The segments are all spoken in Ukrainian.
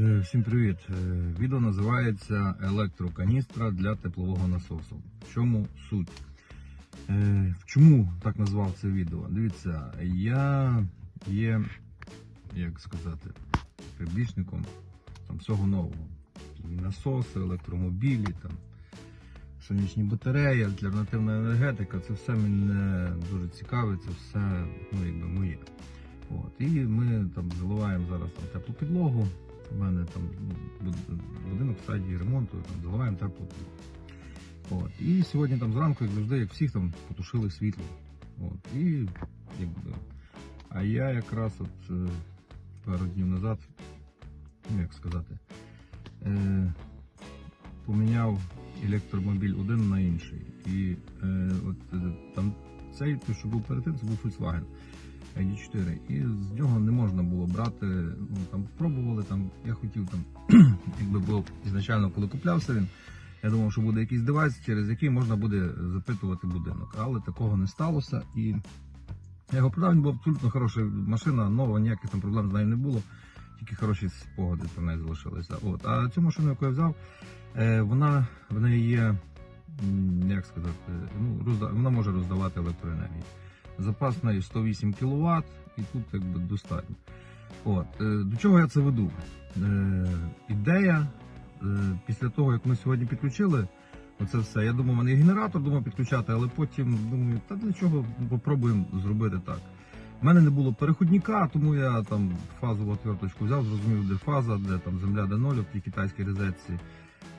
Е, Всім привіт! Е, Відео називається Електроканістра для теплового насосу. В чому суть? Е, в Чому так назвав це відео? Дивіться, я є, як сказати, прибічником там, всього нового. Насоси, електромобілі, там, сонячні батареї, альтернативна енергетика це все мене дуже цікавить, це все ну, якби моє. От. І ми там заливаємо зараз там теплу підлогу. У мене там ну, будинок в стадії ремонту, там заливаємо теплу. От. І сьогодні там зранку, як завжди, як всіх там потушили світло. От. І, якби, а я якраз от е, пару днів назад, ну як сказати, е, поміняв електромобіль один на інший. І е, от е, там цей, той, що був перед тим, це був Volkswagen. ID4. І з нього не можна було брати. Ну там пробували. Там я хотів там, якби було ізначально, коли куплявся він. Я думав, що буде якийсь девайс, через який можна буде запитувати будинок. Але такого не сталося. І я його продав, він був абсолютно хороша машина, нова, ніяких там проблем з нею не було. Тільки хороші спогади про неї залишилися. От. А цю машину, яку я взяв, е, вона в неї є, як сказати, ну, розда- вона може роздавати електроенергію. Запас в 108 кВт і тут якби достатньо. От. е, До чого я це веду? Е, Ідея е, після того, як ми сьогодні підключили оце все, я думав, мене генератор, думав підключати, але потім думаю, та для чого попробуємо зробити так. У мене не було переходника, тому я там фазову отверточку взяв, зрозумів, де фаза, де там земля, де ноль, в тій китайській розетці.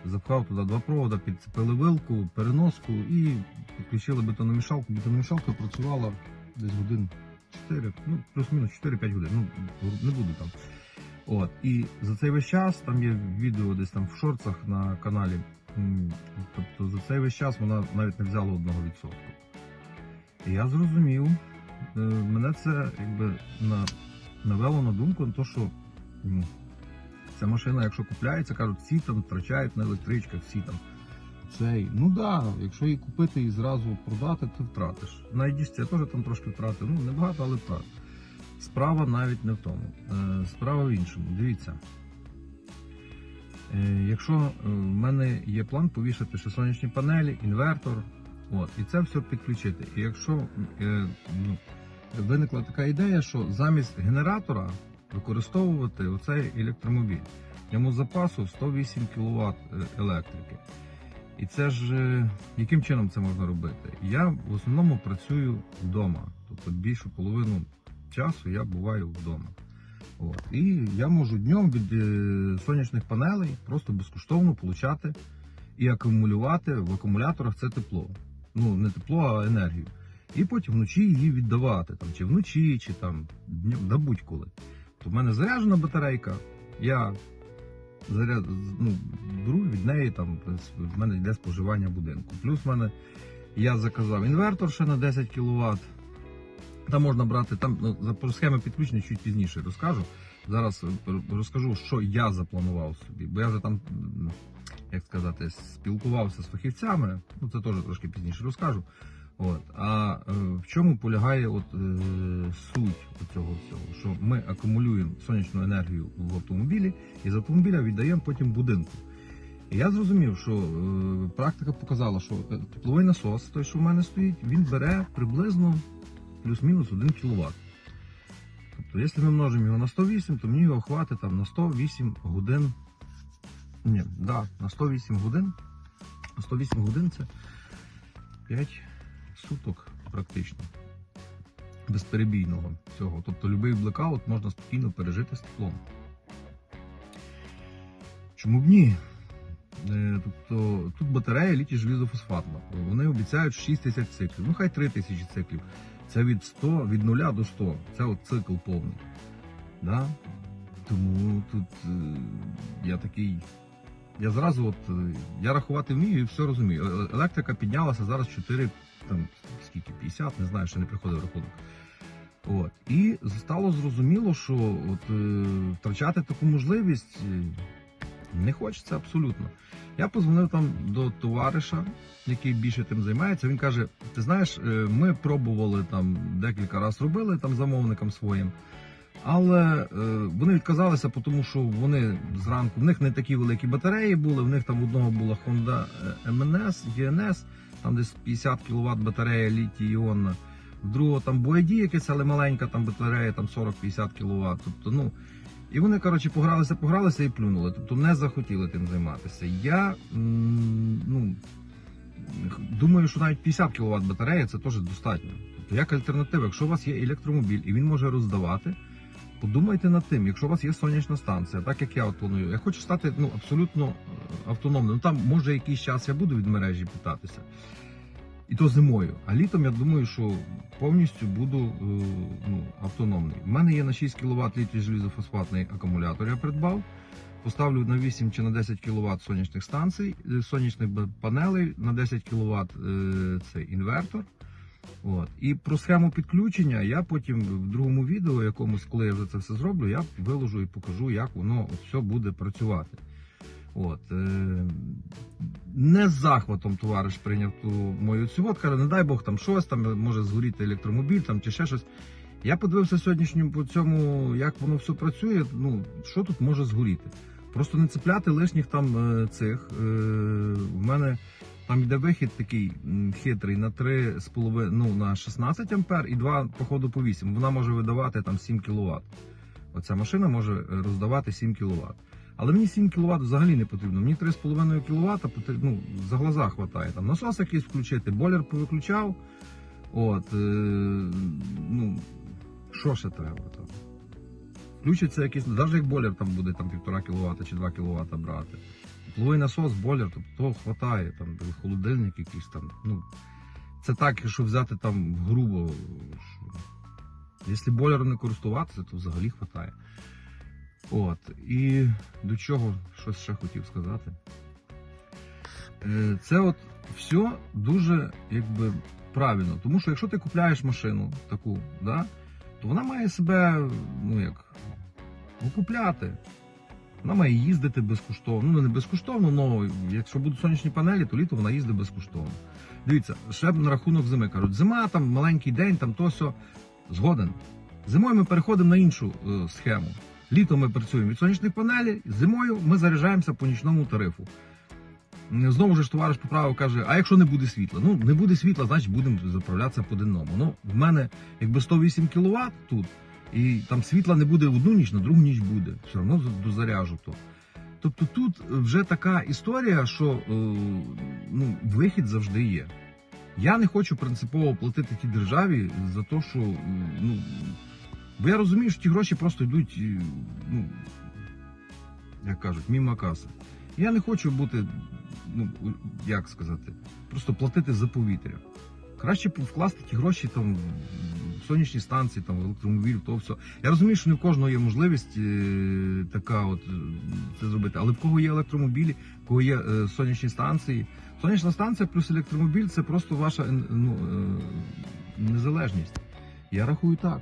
Запхав туди два провода, підцепили вилку, переноску і підключили бетономішалку. Бетономішалка працювала десь годин 4, ну плюс-мінус 4-5 годин. Ну не буду там. От і за цей весь час там є відео десь там в шорцах на каналі. Тобто за цей весь час вона навіть не взяла одного відсотку. І я зрозумів, е, мене це якби на, навело на думку на те, що м, ця машина, якщо купляється, кажуть, всі там втрачають на електричках, всі там. Цей, ну да, якщо її купити і зразу продати, ти втратиш. На я теж там трошки втратив. Ну, не багато, але втратив. Справа навіть не в тому. Е, справа в іншому. Дивіться. Е, якщо е, в мене є план повішати ще сонячні панелі, інвертор, от, і це все підключити. І якщо ну, виникла така ідея, що замість генератора використовувати оцей електромобіль. Йому запасу 108 кВт електрики. І це ж е, яким чином це можна робити? Я в основному працюю вдома, тобто більшу половину часу я буваю вдома. От. І я можу днем від е, сонячних панелей просто безкоштовно получати і акумулювати в акумуляторах це тепло. Ну, не тепло, а енергію. І потім вночі її віддавати, там, чи вночі, чи там да будь-коли. То в мене заряджена батарейка, я заряд, ну, беру від неї, там, в мене йде споживання будинку. Плюс в мене я заказав інвертор ще на 10 кВт. Там можна брати, там ну, про схеми підключення чуть пізніше розкажу. Зараз е, розкажу, що я запланував собі, бо я вже там, як сказати, спілкувався з фахівцями. Ну це теж трошки пізніше розкажу. От. А е, в чому полягає от, е, суть цього всього? Що ми акумулюємо сонячну енергію в автомобілі і з автомобіля віддаємо потім будинку. І я зрозумів, що е, практика показала, що е, тепловий насос, той, що в мене стоїть, він бере приблизно плюс-мінус 1 кВт. Тобто, якщо ми множимо його на 108, то мені його хватить там на 108 годин. Ні, да, на 108 годин. 108 годин це 5 суток практично. Безперебійного цього. Тобто будь-який блекаут можна спокійно пережити з. Чому б ні? Е, Тобто тут батарея літій желізофосфатна. Вони обіцяють 6 тисяч циклів. Ну хай 3 тисячі циклів. Це від 100, від 0 до 100. Це от цикл повний. Да? Тому тут е, я такий. Я зразу от, е, я рахувати вмію і все розумію. Електрика піднялася зараз 4, там 50, не знаю, ще не приходив рахунок. От. І стало зрозуміло, що от, е, втрачати таку можливість е, не хочеться абсолютно. Я позвонив там до товариша, який більше тим займається. Він каже: ти знаєш, е, ми пробували там декілька разів робили там замовникам своїм. Але е, вони відказалися, тому що вони зранку в них не такі великі батареї були. В них там одного була Honda MNS, GNS, там десь 50 кВт батарея літій іонна. В другого там BYD якась, але маленька там батарея, там 40-50 кВт. Тобто, ну, і вони, коротше, погралися, погралися і плюнули. Тобто не захотіли тим займатися. Я ну, думаю, що навіть 50 кВт батарея це теж достатньо. Тобто, як альтернатива, якщо у вас є електромобіль і він може роздавати, подумайте над тим, якщо у вас є сонячна станція, так як я от планую, я хочу стати ну, абсолютно е, автономним. Ну там може якийсь час я буду від мережі питатися. І то зимою. А літом я думаю, що повністю буду е, ну, автономний. У мене є на 6 кВт літій желізофосфатний акумулятор, я придбав. Поставлю на 8 чи на 10 кВт сонячних станцій, е, сонячних панелей, на 10 кВт цей інвертор. От. І про схему підключення я потім в другому відео, якомусь, коли я вже це все зроблю, я виложу і покажу, як воно все буде працювати. От. Е, не з захватом товариш прийняв ту мою цю от, каже, не дай Бог там щось, там може згоріти електромобіль там, чи ще щось. Я подивився сьогоднішньому по цьому, як воно все працює. Ну, що тут може згоріти? Просто не цепляти лишніх там е, цих. Е, в мене там йде вихід такий хитрий на 3,5, ну, на 16 ампер і 2, походу, по 8. Вона може видавати там 7 кВт. Оця машина може е, роздавати 7 кВт. Але мені 7 кВт взагалі не потрібно. Мені 3,5 кВт ну, за глаза хватає. Там насос якийсь включити, бойлер повиключав. От, е, ну, що ще треба там? Включиться якийсь, навіть як бойлер там буде там 1,5 кВт чи 2 кВт брати. Тепловий насос, бойлер, тобто того хватає, там холодильник якийсь там. Ну, це так, якщо взяти там грубо. Що... Якщо бойлером не користуватися, то взагалі хватає. От. І до чого щось ще хотів сказати. Е, Це от все дуже якби правильно. Тому що якщо ти купляєш машину таку, да, то вона має себе, ну як, окупляти. Вона має їздити безкоштовно. Ну не безкоштовно, але якщо будуть сонячні панелі, то літо вона їздить безкоштовно. Дивіться, ще на рахунок зими кажуть, зима там маленький день, там то все. Згоден. Зимою ми переходимо на іншу е, схему. Літом ми працюємо від сонячних панелей, зимою ми заряджаємося по нічному тарифу. Знову ж товариш поправив, каже: а якщо не буде світла? Ну не буде світла, значить будемо заправлятися по денному. Ну, в мене якби 108 кВт тут, і там світла не буде одну ніч, на другу ніч буде. Все одно за- дозаряжу то. Тобто тут вже така історія, що е, ну, вихід завжди є. Я не хочу принципово платити тій державі за те, що ну, бо я розумію, що ті гроші просто йдуть, е, ну, як кажуть, мімо каси. Я не хочу бути, ну, як сказати, просто платити за повітря. Краще вкласти ті гроші там в сонячні станції, там в електромобіль, то все. Я розумію, що не в кожного є можливість е, така от е, це зробити. Але в кого є електромобілі, в кого є е, сонячні станції. Сонячна станція плюс електромобіль це просто ваша ну, е, незалежність. Я рахую так.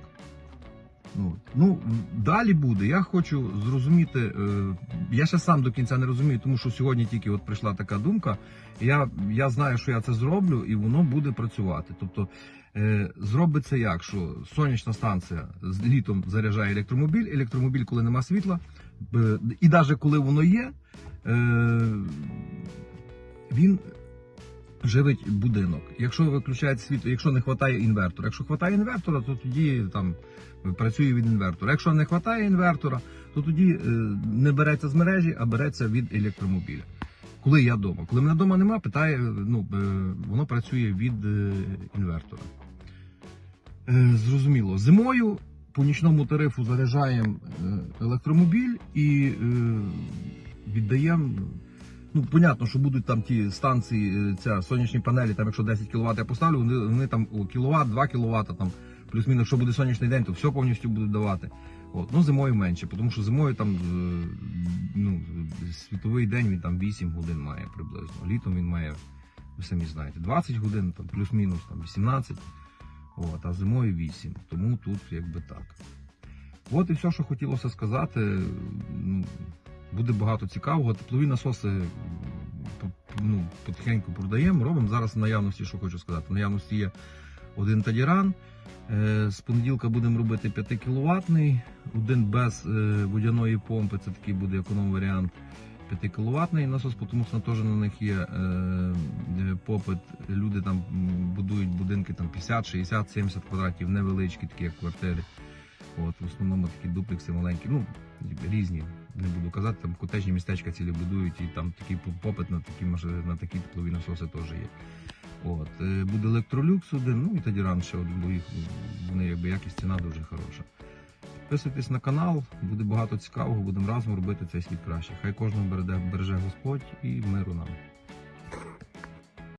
Ну, далі буде. Я хочу зрозуміти. Е, я ще сам до кінця не розумію, тому що сьогодні тільки от прийшла така думка. Я, я знаю, що я це зроблю, і воно буде працювати. Тобто е, зробиться як, що сонячна станція з літом заряджає електромобіль, електромобіль, коли нема світла, е, і навіть коли воно є, він живить будинок. Якщо виключається світло, якщо не вистачає інвертора. Якщо вистачає інвертора, то тоді там працює від інвертора. Якщо не вистачає інвертора, то тоді е, не береться з мережі, а береться від електромобіля. Коли я вдома. Коли мене вдома нема, питає, ну, е, воно працює від е, інвертора. Е, Зрозуміло. Зимою по нічному тарифу заряджаємо е, електромобіль і е, віддаємо. Ну, понятно, що будуть там ті станції, е, ця сонячні панелі, там якщо 10 кВт я поставлю, вони, вони там о, кіловат, 2 кВт, там плюс-мінус, якщо буде сонячний день, то все повністю будуть давати. От. Ну, зимою менше, тому що зимою там е, ну, світовий день він там 8 годин має приблизно. Літом він має, ви самі знаєте, 20 годин, там, плюс-мінус там, 18, от, а зимою 8. Тому тут якби так. От і все, що хотілося сказати. Буде багато цікавого. Теплові насоси ну, потихеньку продаємо, робимо. Зараз в наявності, що хочу сказати, в наявності є один Тадіран. Е, З понеділка будемо робити 5 кВт, один без е, водяної помпи, це такий буде економ варіант 5 кВт насос, тому що теж на них є е, попит. Люди там будують будинки там 50, 60, 70 квадратів, невеличкі такі як квартири. От, в основному такі дуплекси маленькі, ну різні, не буду казати, там котежні містечка цілі будують, і там такий попит на такі на такі теплові насоси теж є. От, е, буде електролюкс один, ну і тоді раніше, бо їх вони якби якість ціна дуже хороша. Підписуйтесь на канал, буде багато цікавого, будемо разом робити цей світ краще. Хай кожного береже Господь і миру нам.